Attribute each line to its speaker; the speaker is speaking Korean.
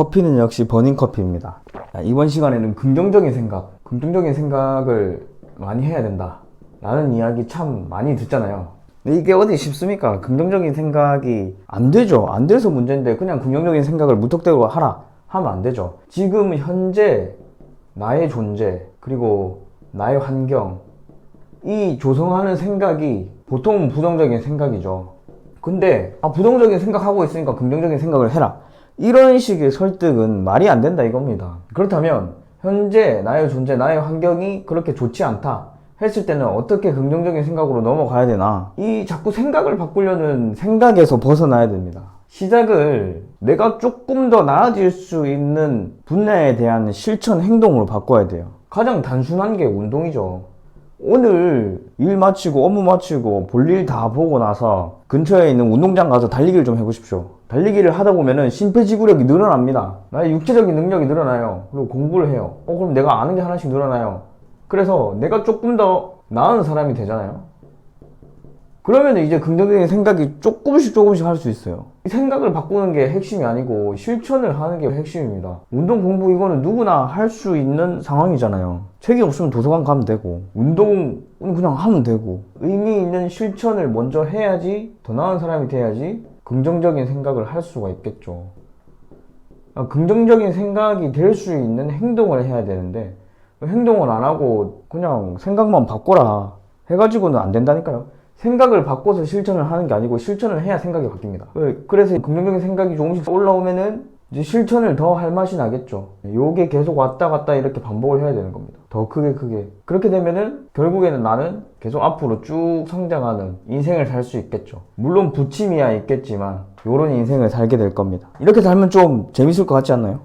Speaker 1: 커피는 역시 버닝 커피입니다. 자, 이번 시간에는 긍정적인 생각, 긍정적인 생각을 많이 해야 된다. 라는 이야기 참 많이 듣잖아요. 근데 이게 어디 쉽습니까? 긍정적인 생각이 안 되죠. 안 돼서 문제인데 그냥 긍정적인 생각을 무턱대고 하라 하면 안 되죠. 지금 현재 나의 존재 그리고 나의 환경 이 조성하는 생각이 보통 부정적인 생각이죠. 근데 아 부정적인 생각하고 있으니까 긍정적인 생각을 해라. 이런 식의 설득은 말이 안 된다 이겁니다. 그렇다면 현재 나의 존재, 나의 환경이 그렇게 좋지 않다 했을 때는 어떻게 긍정적인 생각으로 넘어가야 되나? 이 자꾸 생각을 바꾸려는 생각에서 벗어나야 됩니다. 시작을 내가 조금 더 나아질 수 있는 분야에 대한 실천 행동으로 바꿔야 돼요. 가장 단순한 게 운동이죠. 오늘 일 마치고 업무 마치고 볼일 다 보고 나서 근처에 있는 운동장 가서 달리기를 좀 해보십시오. 달리기를 하다 보면은 심폐지구력이 늘어납니다. 나의 육체적인 능력이 늘어나요. 그리고 공부를 해요. 어, 그럼 내가 아는 게 하나씩 늘어나요. 그래서 내가 조금 더 나은 사람이 되잖아요. 그러면 이제 긍정적인 생각이 조금씩 조금씩 할 수 있어요. 이 생각을 바꾸는 게 핵심이 아니고 실천을 하는 게 핵심입니다. 운동 공부 이거는 누구나 할 수 있는 상황이잖아요. 책이 없으면 도서관 가면 되고 운동은 그냥 하면 되고 의미 있는 실천을 먼저 해야지 더 나은 사람이 돼야지 긍정적인 생각을 할 수가 있겠죠. 아, 긍정적인 생각이 될 수 있는 행동을 해야 되는데 행동을 안 하고 그냥 생각만 바꿔라 해가지고는 안 된다니까요. 생각을 바꿔서 실천을 하는 게 아니고 실천을 해야 생각이 바뀝니다. 왜? 그래서 긍정적인 생각이 조금씩 올라오면은 이제 실천을 더 할 맛이 나겠죠. 요게 계속 왔다 갔다 이렇게 반복을 해야 되는 겁니다. 더 크게 크게. 그렇게 되면은 결국에는 나는 계속 앞으로 쭉 성장하는 인생을 살 수 있겠죠. 물론 부침이야 있겠지만 요런 인생을 살게 될 겁니다. 이렇게 살면 좀 재밌을 것 같지 않나요?